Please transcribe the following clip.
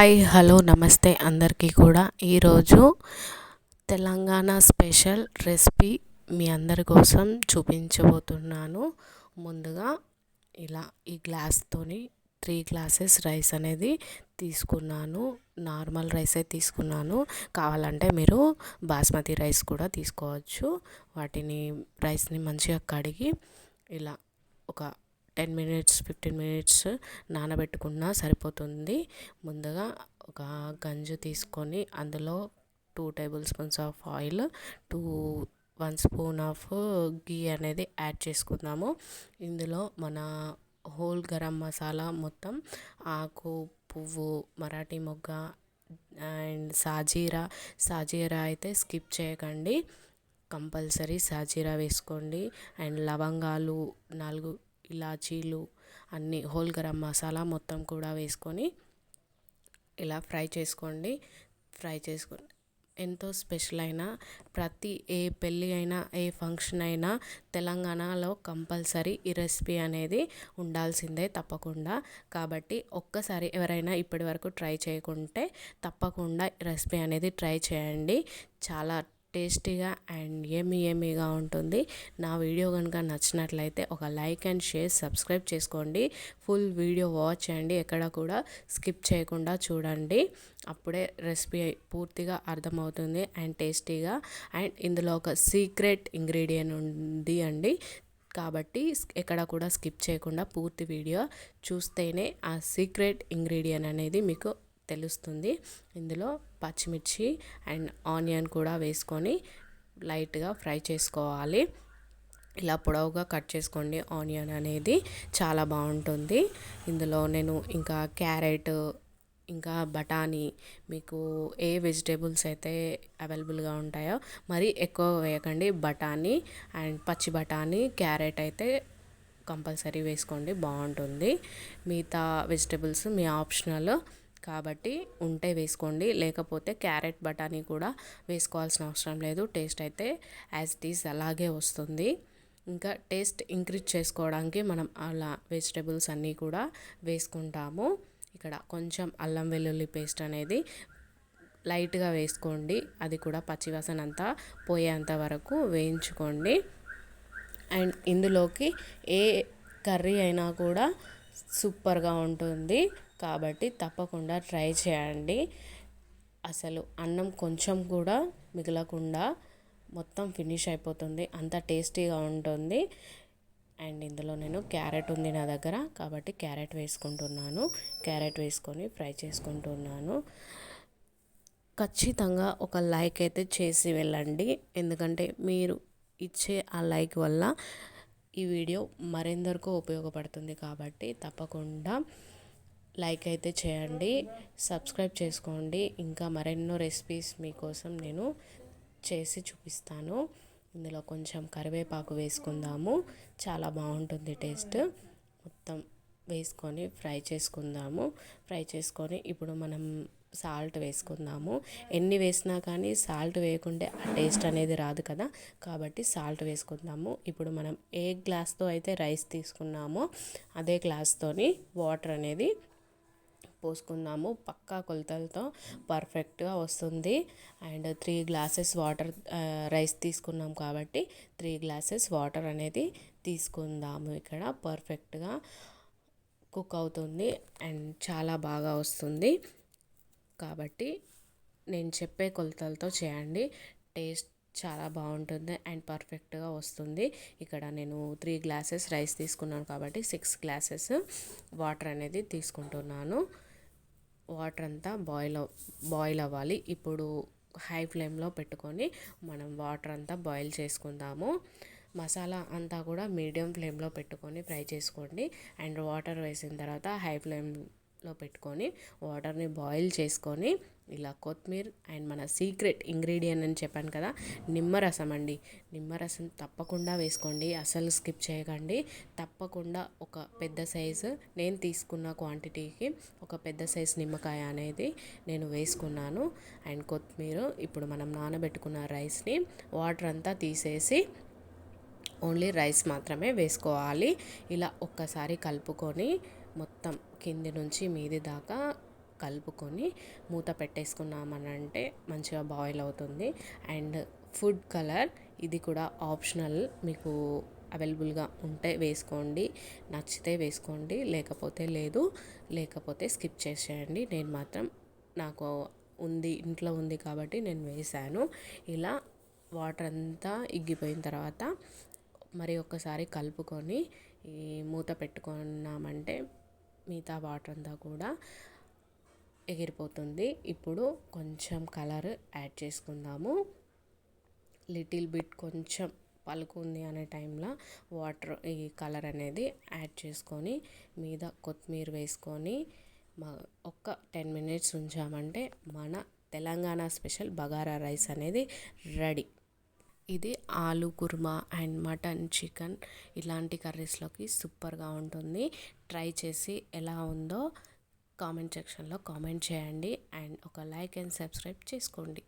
Hi hello నమస్తే అందరికీ కూడా. ఈరోజు తెలంగాణ స్పెషల్ రెసిపీ మీ అందరి కోసం చూపించబోతున్నాను. ముందుగా ఇలా ఈ గ్లాస్తోని త్రీ గ్లాసెస్ రైస్ అనేది తీసుకున్నాను. నార్మల్ రైసే తీసుకున్నాను. కావాలంటే మీరు బాస్మతి రైస్ కూడా తీసుకోవచ్చు. వాటిని రైస్ని మంచిగా కడిగి ఇలా ఒక టెన్ మినిట్స్ ఫిఫ్టీన్ మినిట్స్ నానబెట్టుకున్నా సరిపోతుంది. ముందుగా ఒక గంజు తీసుకొని అందులో two tablespoons of oil two one spoon of ghee అనేది యాడ్ చేసుకుందాము. ఇందులో మన హోల్ గరం మసాలా మొత్తం ఆకు పువ్వు మరాఠీ మొగ్గ అండ్ సాజీరా. సాజీరా అయితే స్కిప్ చేయకండి. కంపల్సరీ సాజీరా వేసుకోండి. అండ్ లవంగాలు నాలుగు ఇలాచీలు అన్నీ హోల్ గరం మసాలా మొత్తం కూడా వేసుకొని ఇలా ఫ్రై చేసుకోండి. ఫ్రై చేసుకొని ఎంతో స్పెషల్ అయిన ప్రతి ఏ పెళ్ళి అయినా ఏ ఫంక్షన్ అయినా తెలంగాణలో కంపల్సరీ ఈ రెసిపీ అనేది ఉండాల్సిందే తప్పకుండా. కాబట్టి ఒక్కసారి ఎవరైనా ఇప్పటి వరకు ట్రై చేయకుంటే తప్పకుండా రెసిపీ అనేది ట్రై చేయండి. చాలా టేస్టీగా అండ్ ఏమి ఏమీగా ఉంటుంది. నా వీడియో కనుక నచ్చినట్లయితే ఒక లైక్ అండ్ షేర్ సబ్స్క్రైబ్ చేసుకోండి. ఫుల్ వీడియో వాచ్ చేయండి ఎక్కడ కూడా స్కిప్ చేయకుండా చూడండి. అప్పుడే రెసిపీ పూర్తిగా అర్థమవుతుంది అండ్ టేస్టీగా. అండ్ ఇందులో ఒక సీక్రెట్ ఇంగ్రీడియంట్ ఉంది అండి. కాబట్టి ఎక్కడ కూడా స్కిప్ చేయకుండా పూర్తి వీడియో చూస్తేనే ఆ సీక్రెట్ ఇంగ్రీడియంట్ అనేది మీకు తెలుస్తుంది. ఇందులో పచ్చిమిర్చి అండ్ ఆనియన్ కూడా వేసుకొని లైట్గా ఫ్రై చేసుకోవాలి. ఇలా పొడవుగా కట్ చేసుకోండి. ఆనియన్ అనేది చాలా బాగుంటుంది. ఇందులో నేను ఇంకా క్యారెట్ ఇంకా బఠానీ మీకు ఏ వెజిటేబుల్స్ అయితే అవైలబుల్గా ఉంటాయో మరి ఎక్కువ వేయకండి. బఠానీ అండ్ పచ్చి బఠానీ క్యారెట్ అయితే కంపల్సరీ వేసుకోండి. బాగుంటుంది. మిగతా వెజిటేబుల్స్ మీ ఆప్షనల్ కాబట్టి ఉంటే వేసుకోండి. లేకపోతే క్యారెట్ బఠానీ కూడా వేసుకోవాల్సిన అవసరం లేదు. టేస్ట్ అయితే యాజ్ ఇట్ ఈస్ అలాగే వస్తుంది. ఇంకా టేస్ట్ ఇంక్రీజ్ చేసుకోవడానికి మనం అలా వెజిటేబుల్స్ అన్నీ కూడా వేసుకుంటాము. ఇక్కడ కొంచెం అల్లం వెల్లుల్లి పేస్ట్ అనేది లైట్గా వేసుకోండి. అది కూడా పచ్చివాసన అంతా పోయేంత వరకు వేయించుకోండి. అండ్ ఇందులోకి ఏ కర్రీ అయినా కూడా సూపర్గా ఉంటుంది. కాబట్టి తప్పకుండా ట్రై చేయండి. అసలు అన్నం కొంచెం కూడా మిగలకుండా మొత్తం ఫినిష్ అయిపోతుంది. అంత టేస్టీగా ఉంటుంది. అండ్ ఇందులో నేను క్యారెట్ ఉంది నా దగ్గర. కాబట్టి క్యారెట్ వేసుకుంటున్నాను. క్యారెట్ వేసుకొని ఫ్రై చేసుకుంటున్నాను. ఖచ్చితంగా ఒక లైక్ అయితే చేసి వెళ్ళండి. ఎందుకంటే మీరు ఇచ్చే ఆ లైక్ వల్ల ఈ వీడియో మరెందరికో ఉపయోగపడుతుంది. కాబట్టి తప్పకుండా లైక్ అయితే చేయండి సబ్స్క్రైబ్ చేసుకోండి. ఇంకా మరెన్నో రెసిపీస్ మీకోసం నేను చేసి చూపిస్తాను. ఇందులో కొంచెం కరివేపాకు వేసుకుందాము. చాలా బాగుంటుంది టేస్ట్. మొత్తం వేసుకొని ఫ్రై చేసుకుందాము. ఫ్రై చేసుకొని ఇప్పుడు మనం సాల్ట్ వేసుకుందాము. ఎన్ని వేసినా కానీ సాల్ట్ వేయకుంటే ఆ టేస్ట్ అనేది రాదు కదా. కాబట్టి సాల్ట్ వేసుకుందాము. ఇప్పుడు మనం ఏ గ్లాస్తో అయితే రైస్ తీసుకున్నామో అదే గ్లాస్తోని వాటర్ అనేది పోసుకుందాము. పక్కా కొలతలతో పర్ఫెక్ట్గా వస్తుంది. And three glasses water rice తీసుకున్నాం కాబట్టి త్రీ గ్లాసెస్ వాటర్ అనేది తీసుకుందాము. ఇక్కడ పర్ఫెక్ట్గా కుక్ అవుతుంది అండ్ చాలా బాగా వస్తుంది. కాబట్టి నేను చెప్పే కొలతలతో చేయండి. టేస్ట్ చాలా బాగుంటుంది అండ్ పర్ఫెక్ట్గా వస్తుంది. ఇక్కడ నేను త్రీ గ్లాసెస్ రైస్ తీసుకున్నాను కాబట్టి సిక్స్ గ్లాసెస్ వాటర్ అనేది తీసుకుంటున్నాను. వాటర్ అంతా బాయిల్ బాయిల్ అవ్వాలి. ఇప్పుడు హై ఫ్లేమ్లో పెట్టుకొని మనం వాటర్ అంతా బాయిల్ చేసుకుందాము. మసాలా అంతా కూడా మీడియం ఫ్లేమ్లో పెట్టుకొని ఫ్రై చేసుకోండి. అండ్ వాటర్ వేసిన తర్వాత హై ఫ్లేమ్లో పెట్టుకొని వాటర్ని బాయిల్ చేసుకొని ఇలా కొత్తిమీర అండ్ మన సీక్రెట్ ఇంగ్రీడియంట్ అని చెప్పాను కదా నిమ్మరసం అండి. నిమ్మరసం తప్పకుండా వేసుకోండి అసలు స్కిప్ చేయకండి. తప్పకుండా ఒక పెద్ద సైజు నేను తీసుకున్న క్వాంటిటీకి ఒక పెద్ద సైజు నిమ్మకాయ అనేది నేను వేసుకున్నాను. అండ్ కొత్తిమీర ఇప్పుడు మనం నానబెట్టుకున్న రైస్ని వాటర్ అంతా తీసేసి ఓన్లీ రైస్ మాత్రమే వేసుకోవాలి. ఇలా ఒక్కసారి కలుపుకొని మొత్తం కింది నుంచి మీది దాకా కలుపుకొని మూత పెట్టేసుకున్నామనంటే మంచిగా బాయిల్ అవుతుంది. అండ్ ఫుడ్ కలర్ ఇది కూడా ఆప్షనల్. మీకు అవైలబుల్గా ఉంటే వేసుకోండి నచ్చితే వేసుకోండి లేకపోతే లేదు లేకపోతే స్కిప్ చేసేయండి. నేను మాత్రం నాకు ఉంది ఇంట్లో ఉంది కాబట్టి నేను వేసాను ఇలా వాటర్ అంతా ఇగ్గిపోయిన తర్వాత మరి ఒక్కసారి కలుపుకొని ఈ మూత పెట్టుకున్నామంటే మిగతా వాటర్ అంతా కూడా ఎగిరిపోతుంది. ఇప్పుడు కొంచెం కలర్ యాడ్ చేసుకుందాము. లిటిల్ బిట్ కొంచెం పలుకుంది అనే టైంలో వాటర్ ఈ కలర్ అనేది యాడ్ చేసుకొని మీద కొత్తిమీర వేసుకొని మా ఒక్క టెన్ మినిట్స్ ఉంచామంటే మన తెలంగాణ స్పెషల్ బగారా రైస్ అనేది రెడీ ఇది aloo kurma and mutton chicken ఇలాంటి కర్రీస్లోకి సూపర్గా ఉంటుంది. ట్రై చేసి ఎలా ఉందో కామెంట్ సెక్షన్లో కామెంట్ చేయండి అండ్ ఒక లైక్ అండ్ సబ్స్క్రైబ్ చేసుకోండి.